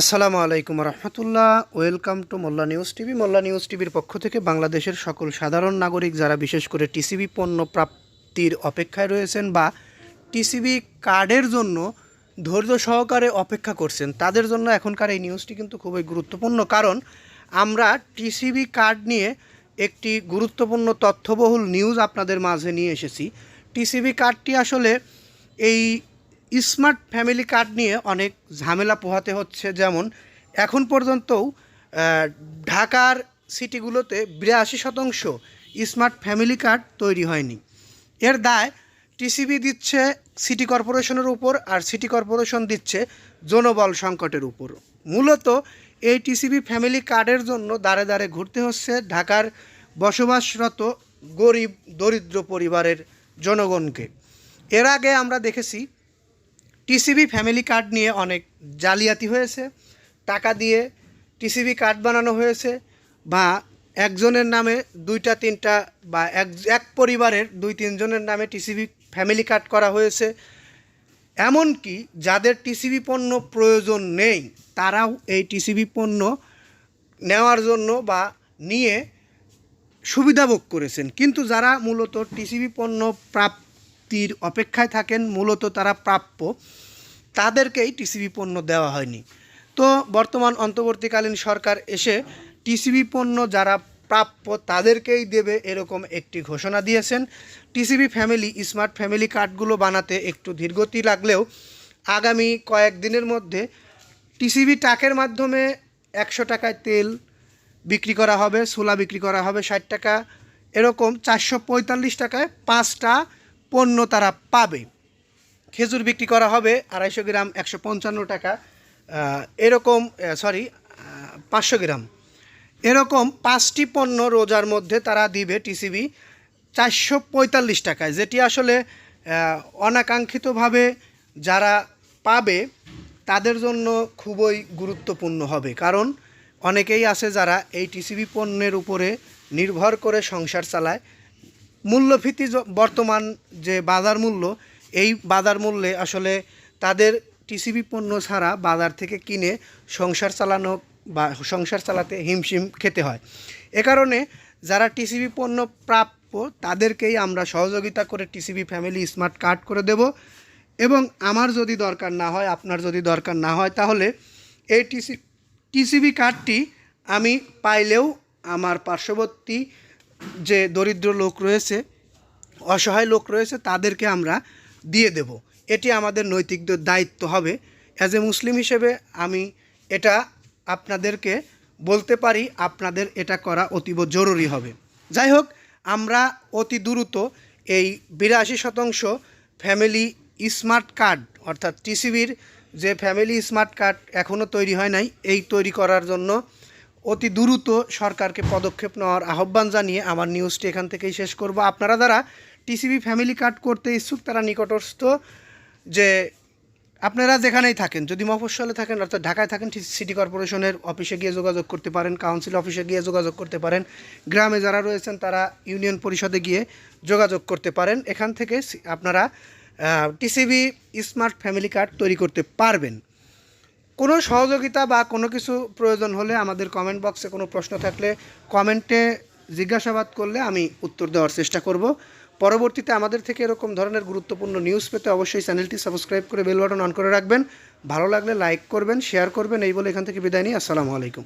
আসসালামু আলাইকুম রহমতুল্লাহ। Welcome to Molla news TV. Molla news টিভির পক্ষ থেকে বাংলাদেশের সকল সাধারণ নাগরিক যারা বিশেষ করে টিসিবি পণ্য প্রাপ্তির অপেক্ষায় রয়েছেন বা টিসিবি কার্ডের জন্য ধৈর্য সহকারে অপেক্ষা করছেন, তাদের জন্য এখনকার এই নিউজটি কিন্তু খুবই গুরুত্বপূর্ণ। কারণ আমরা টিসিবি কার্ড নিয়ে একটি গুরুত্বপূর্ণ তথ্যবহুল নিউজ আপনাদের মাঝে নিয়ে এসেছি। টিসিবি কার্ডটি আসলে এই স্মার্ট ফ্যামিলি কার্ড নিয়ে অনেক ঝামেলা পোহাতে হচ্ছে। যেমন, এখন পর্যন্তও ঢাকার সিটিগুলোতে বিরাশি শতাংশ স্মার্ট ফ্যামিলি কার্ড তৈরি হয়নি। এর দায় টিসিবি দিচ্ছে সিটি কর্পোরেশনের উপর আর সিটি কর্পোরেশন দিচ্ছে জনবল সংকটের উপর। মূলত এই টিসিবি ফ্যামিলি কার্ডের জন্য দাঁড়ে দাঁড়ে ঘুরতে হচ্ছে ঢাকার বসবাসরত গরিব, দরিদ্র পরিবারের জনগণকে। এর আগে আমরা দেখেছি টিসিবি ফ্যামিলি কার্ড নিয়ে অনেক জালিয়াতি হয়েছে। টাকা দিয়ে টিসিবি কার্ড বানানো হয়েছে বা একজনের নামে দুইটা, তিনটা বা এক এক পরিবারের দুই, তিনজনের নামে টিসিবি ফ্যামিলি কার্ড করা হয়েছে। এমনকি যাদের টিসিবি পণ্য প্রয়োজন নেই, তারাও এই টিসিবি পণ্য নেওয়ার জন্য বা নিয়ে সুবিধা ভোগ করেছেন। কিন্তু যারা মূলত টিসিবি পণ্য প্রাপ্তির অপেক্ষায় থাকেন, মূলত তারা প্রাপ্য তাদেরকেই টিসিবি পণ্য দেওয়া হয়নি। তো বর্তমান অন্তর্বর্তীকালীন সরকার এসে টিসিবি পণ্য যারা প্রাপ্য তাদেরকেই দেবে এরকম একটি ঘোষণা দিয়েছেন। টিসিবি ফ্যামিলি, স্মার্ট ফ্যামিলি কার্ডগুলো বানাতে একটু ধীরগতি লাগলেও আগামী কয়েকদিনের মধ্যে টিসিবি টাকের মাধ্যমে একশো টাকায় তেল বিক্রি করা হবে, সোলা বিক্রি করা হবে ষাট টাকা। এরকম চারশো পঁয়তাল্লিশ টাকায় পাঁচটা পণ্য তারা পাবে। খেজুর বিক্রি করা হবে আড়াইশো গ্রাম, একশো পঞ্চান্ন টাকা। এরকম সরি পাঁচশো গ্রাম। এরকম পাঁচটি পণ্য রোজার মধ্যে তারা দিবে টিসিবি চারশো পঁয়তাল্লিশ টাকায়, যেটি আসলে অনাকাঙ্ক্ষিতভাবে যারা পাবে তাদের জন্য খুবই গুরুত্বপূর্ণ হবে। কারণ অনেকেই আছে যারা এই টিসিবি পণ্যের উপরে নির্ভর করে সংসার চালায়। মূল্যভিত্তি য- বর্তমান যে বাজার মূল্য এই বাজার মূল্যে আসলে তাদের টিসিবি পণ্য ছাড়া বাজার থেকে কিনে সংসার চালানো বা সংসার চালাতে হিমশিম খেতে হয়। এ কারণে যারা টিসিবি পণ্য প্রাপ্য, তাদেরকেই আমরা সহযোগিতা করে টিসিবি ফ্যামিলি স্মার্ট কার্ড করে দেব। এবং আমার যদি দরকার না হয়, আপনার যদি দরকার না হয়, তাহলে এই টিসি টিসিবি কার্ডটি আমি পাইলেও আমার পার্শ্ববর্তী যে দরিদ্র লোক রয়েছে, অসহায় লোক রয়েছে, তাদেরকে আমরা দিয়ে দেব। এটি আমাদের নৈতিক দায়িত্ব হবে। অ্যাজ এ মুসলিম হিসেবে আমি এটা আপনাদেরকে বলতে পারি, আপনাদের এটা করা অতীব জরুরি হবে। যাই হোক, আমরা অতি দ্রুত এই বিরাশি শতাংশ ফ্যামিলি স্মার্ট কার্ড অর্থাৎ টিসিবির যে ফ্যামিলি স্মার্ট কার্ড এখনও তৈরি হয় নাই, এই তৈরি করার জন্য অতি দ্রুত সরকারকে পদক্ষেপ নেওয়ার আহ্বান জানিয়ে আমার নিউজটি এখান থেকেই শেষ করব। আপনারা যারা টিসিবি ফ্যামিলি কার্ড করতে ইচ্ছুক তারা নিকটস্থ যে আপনারা যেখানেই থাকেন, যদি মফস্বলে থাকেন অর্থাৎ ঢাকায় থাকেন সিটি কর্পোরেশনের অফিসে গিয়ে যোগাযোগ করতে পারেন, কাউন্সিল অফিসে গিয়ে যোগাযোগ করতে পারেন, গ্রামে যারা রয়েছেন তারা ইউনিয়ন পরিষদে গিয়ে যোগাযোগ করতে পারেন। এখান থেকে আপনারা টিসিবি স্মার্ট ফ্যামিলি কার্ড তৈরি করতে পারবেন। কোনো সহযোগিতা বা কোনো কিছু প্রয়োজন হলে আমাদের কমেন্ট বক্সে কোনো প্রশ্ন থাকলে কমেন্টে জিজ্ঞাসাবাদ করলে আমি উত্তর দেওয়ার চেষ্টা করব। পরবর্তীতে আমাদের থেকে এরকম ধরনের গুরুত্বপূর্ণ নিউজ পেতে অবশ্যই চ্যানেলটি সাবস্ক্রাইব করে বেল বাটন অন করে রাখবেন। ভালো লাগলে লাইক করবেন শেয়ার করবেন, এই বলে এখান থেকে বিদায় নিই। আসসালামু আলাইকুম।